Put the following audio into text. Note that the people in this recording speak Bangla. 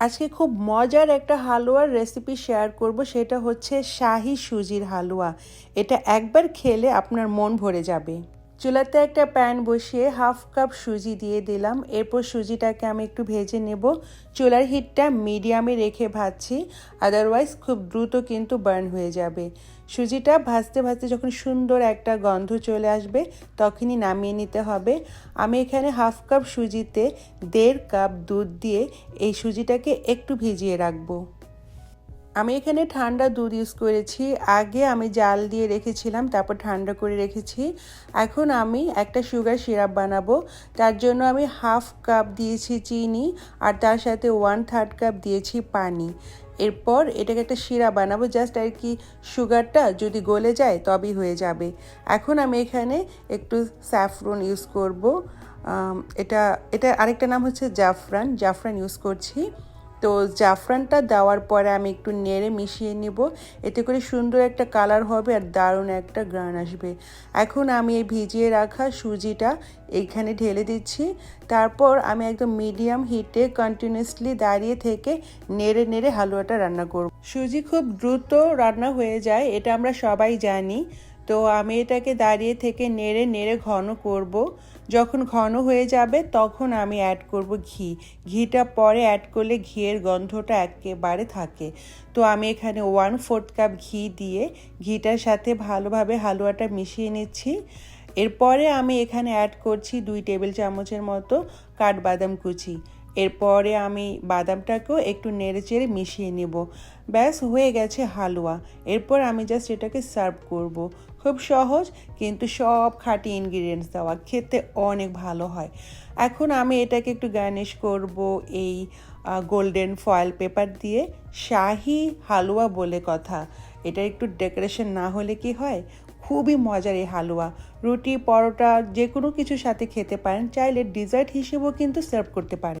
আজকে খুব মজার একটা হালুয়ার রেসিপি শেয়ার করব, সেটা হচ্ছে শাহি সুজির হালুয়া। এটা একবার খেলে আপনার মন ভরে যাবে। চুলাতে একটা প্যান বসিয়ে হাফ কাপ সুজি দিয়ে দিলাম। এরপর সুজিটাকে আমি একটু ভেজে নেব। চুলার হিটটা মিডিয়ামে রেখে ভাজছি। আদারওয়াইজ খুব দ্রুত কিন্তু বার্ন হয়ে যাবে। সুজিটা ভাজতে ভাজতে যখন সুন্দর একটা গন্ধ চলে আসবে, তখনই নামিয়ে নিতে হবে। আমি এখানে হাফ কাপ সুজিতে দেড় কাপ দুধ দিয়ে এই সুজিটাকে একটু ভিজিয়ে রাখব। আমি এখানে ঠান্ডা দুধ ইউজ করেছি। আগে আমি জাল দিয়ে রেখেছিলাম, তারপর ঠান্ডা করে রেখেছি। এখন আমি একটা সুগার সিরাপ বানাবো। তার জন্য আমি হাফ কাপ দিয়েছি চিনি আর তার সাথে ওয়ান থার্ড কাপ দিয়েছি পানি। এরপর এটাকে একটা শিরা বানাবো জাস্ট আর কি সুগারটা যদি গলে যায় তবেই হয়ে যাবে। এখন আমি এখানে একটু স্যাফরন ইউজ করব। এটা এটা আরেকটা নাম হচ্ছে জাফরান। জাফরান ইউজ করছি। তো জাফরানটা দেওয়ার পরে আমি একটু নেড়ে মিশিয়ে নিব। এতে করে সুন্দর একটা কালার হবে আর দারুণ একটা গ্রান আসবে। এখন আমি এই ভিজিয়ে রাখা সুজিটা এইখানে ঢেলে দিচ্ছি। তারপর আমি একদম মিডিয়াম হিটে কন্টিনিউসলি দাঁড়িয়ে থেকে নেড়ে নেড়ে হালুয়াটা রান্না করব। সুজি খুব দ্রুত রান্না হয়ে যায়, এটা আমরা সবাই জানি। তো আমি এটাকে দাঁড়িয়ে থেকে নেড়ে নেড়ে ঘন করব। যখন ঘন হয়ে যাবে তখন আমি অ্যাড করব ঘি। ঘিটা পরে অ্যাড করলে ঘিয়ের গন্ধটা একেবারে থাকে। তো আমি এখানে ওয়ান ফোর্থ কাপ ঘি দিয়ে ঘিটার সাথে ভালোভাবে হালুয়াটা মিশিয়ে নিচ্ছি। এরপরে আমি এখানে অ্যাড করছি দুই টেবিল চামচের মতো কাঠবাদাম কুচি। এরপরে আমি বাদামটাকেও একটু নেড়ে চেড়ে মিশিয়ে নেব। ব্যাস, হয়ে গেছে হালুয়া। এরপর আমি জাস্ট এটাকে সার্ভ করব। খুব সহজ, কিন্তু সব খাঁটি ইনগ্রিডিয়েন্টস দেওয়া। খেতে অনেক ভালো হয়। এখন আমি এটাকে একটু গার্নিশ করব এই গোল্ডেন ফয়েল পেপার দিয়ে। শাহি হালুয়া বলে কথা। এটা একটু ডেকোরেশন না হলে কি হয়? খুবই মজার এই হালুয়া। রুটি, পরোটা যে কোনো কিছুর সাথে খেতে পারেন। চাইলে ডিজার্ট হিসেবেও কিন্তু সার্ভ করতে পারেন।